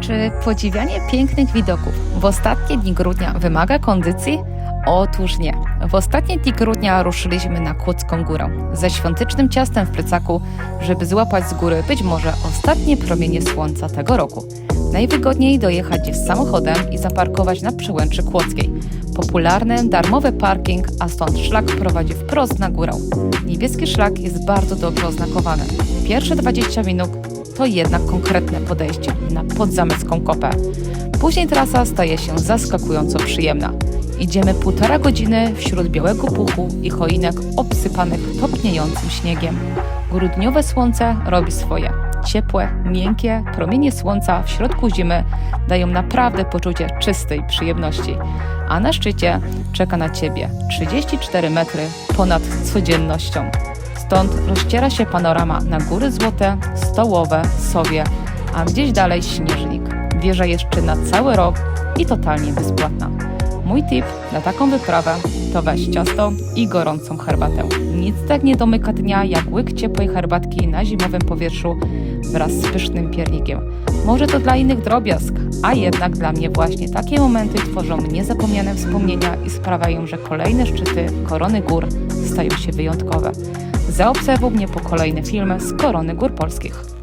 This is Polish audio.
Czy podziwianie pięknych widoków w ostatnie dni grudnia wymaga kondycji? Otóż nie. W ostatnie dni grudnia ruszyliśmy na Kłodzką Górę ze świątecznym ciastem w plecaku, żeby złapać z góry być może ostatnie promienie słońca tego roku. Najwygodniej dojechać jest samochodem i zaparkować na przełęczy Kłodzkiej. Popularny, darmowy parking, a stąd szlak prowadzi wprost na górę. Niebieski szlak jest bardzo dobrze oznakowany. Pierwsze 20 minut to jednak konkretne podejście na podzamecką kopę. Później trasa staje się zaskakująco przyjemna. Idziemy półtora godziny wśród białego puchu i choinek obsypanych topniejącym śniegiem. Grudniowe słońce robi swoje. Ciepłe, miękkie promienie słońca w środku zimy dają naprawdę poczucie czystej przyjemności. A na szczycie czeka na Ciebie 34 metry ponad codziennością. Stąd rozciera się panorama na góry złote, stołowe, sowie, a gdzieś dalej śnieżnik. Wieża jeszcze na cały rok i totalnie bezpłatna. Mój tip na taką wyprawę to weź ciasto i gorącą herbatę. Nic tak nie domyka dnia jak łyk ciepłej herbatki na zimowym powietrzu wraz z pysznym piernikiem. Może to dla innych drobiazg, a jednak dla mnie właśnie takie momenty tworzą niezapomniane wspomnienia i sprawiają, że kolejne szczyty Korony Gór stają się wyjątkowe. Zaobserwuj mnie po kolejne filmy z Korony Gór Polskich.